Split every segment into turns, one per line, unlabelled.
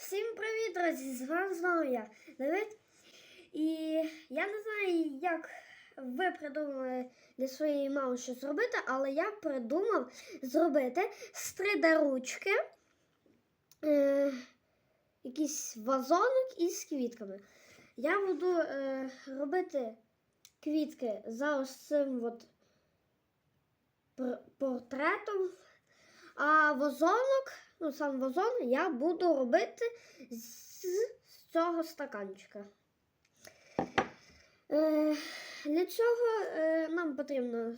Всім привіт, друзі! З вами знову я, Давид. І я не знаю, як ви придумали для своєї мами щось зробити, але я придумав зробити з 3D-ручки е, якийсь вазонок із квітками. Я буду е, робити квітки за ось цим от портретом. А вазонок, ну сам вазон, я буду робити з, цього стаканчика. Е, для цього е, нам потрібно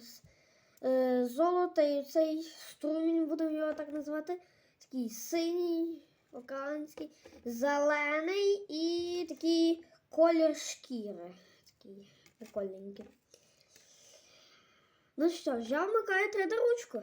е, золотий цей струмінь, будемо його так називати. Такий синій, океанський, зелений і такий колір шкіри. Такий прикольненький. Ну що ж, я вмикаю 3D-ручку.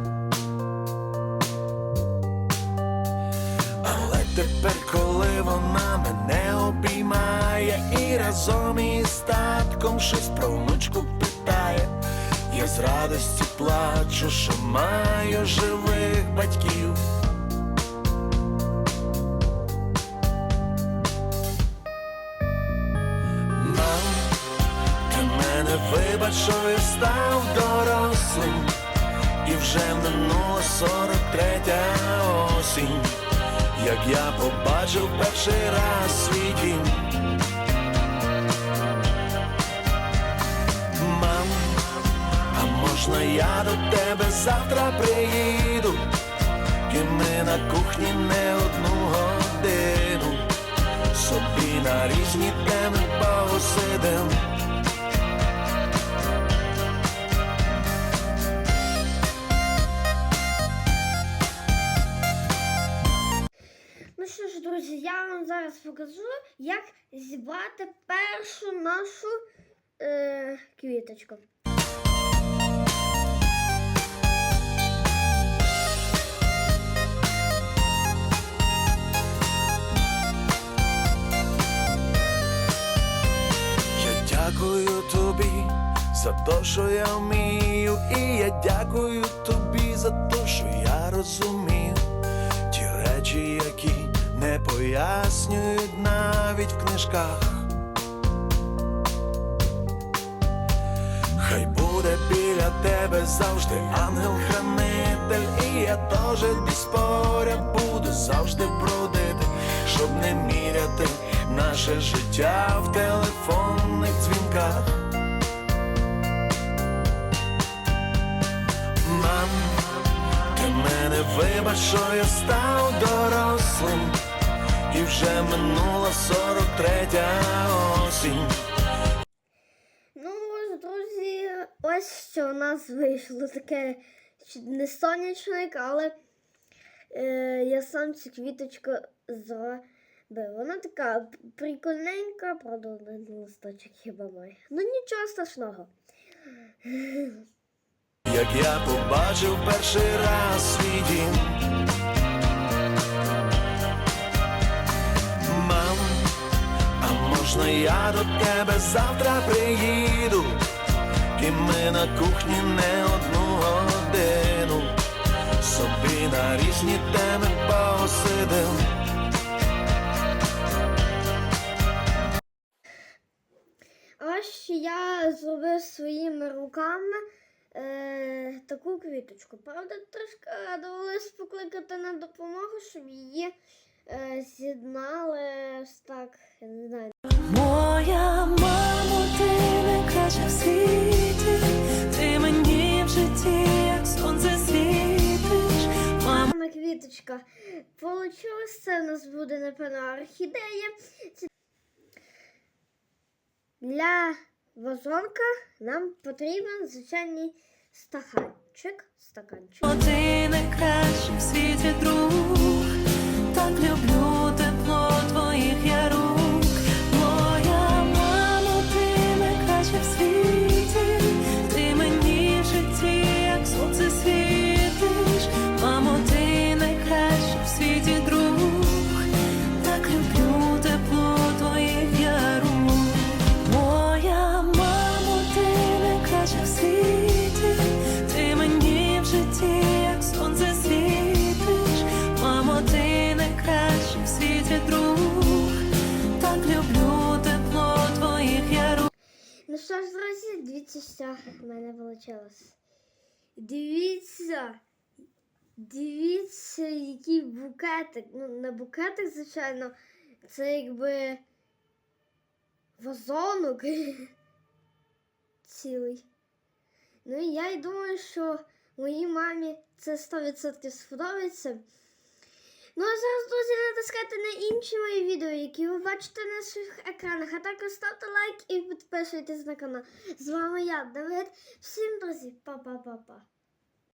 Разом із татком щось про внучку питає, я з радості плачу, що маю живих батьків. Мам, ти мене вибач, що я став дорослим, і вже минула сорок третя осінь, як я побачив перший раз свій дім. Мам, а можна я до тебе завтра приїду, і ми на кухні не одну годину. Собі на різні теми посидим.
Ну що ж, друзі, я вам зараз покажу, як зібрати першу нашу е, квіточку.
Я дякую тобі за те, що я вмію, і я дякую тобі за те, що я розумію ті речі, які не пояснюють навіть в книжках. Тебе завжди ангел-хранитель, і я теж десь поряд буду завжди бродити, щоб не міряти наше життя в телефонних дзвінках. Мам, ти мене вибач, що я став дорослим, і вже минула сорок третя осінь.
Ось що у нас вийшло таке не сонячник, але е, я сам цю квіточку зробив. Вона така прикольненька, правда, один листочок хіба має. Ну нічого страшного.
Як я побачив перший раз свій дім Мам, а можна я до тебе завтра приїду ми на кухні не одну годину. Собі на різні теми посидим.
Ось я зробив своїми руками е, таку квіточку. Правда, трошки довелось покликати на допомогу, щоб її е, з'єднали ось так, я не знаю.
Моя мамо, ти найкраща в світі,
квіточка получилось. Це у нас буде, напевно, орхідея. Для вазонка нам потрібен звичайний стаканчик. Стаканчик.
Один найкращий в світі друг, так люблю
що ж, друзі, дивіться, що в мене вийшло. Дивіться. Дивіться, який букетик. Ну, не букетик, звичайно, це якби вазонок цілий. Ну і я й думаю, що моїй мамі це 100% сподобається. Ну а зараз, друзі, натискайте на інші мої відео, які ви бачите на своїх екранах. А також ставте лайк і підписуйтесь на канал. З вами я, Давид. Всім, друзі, па-па-па-па.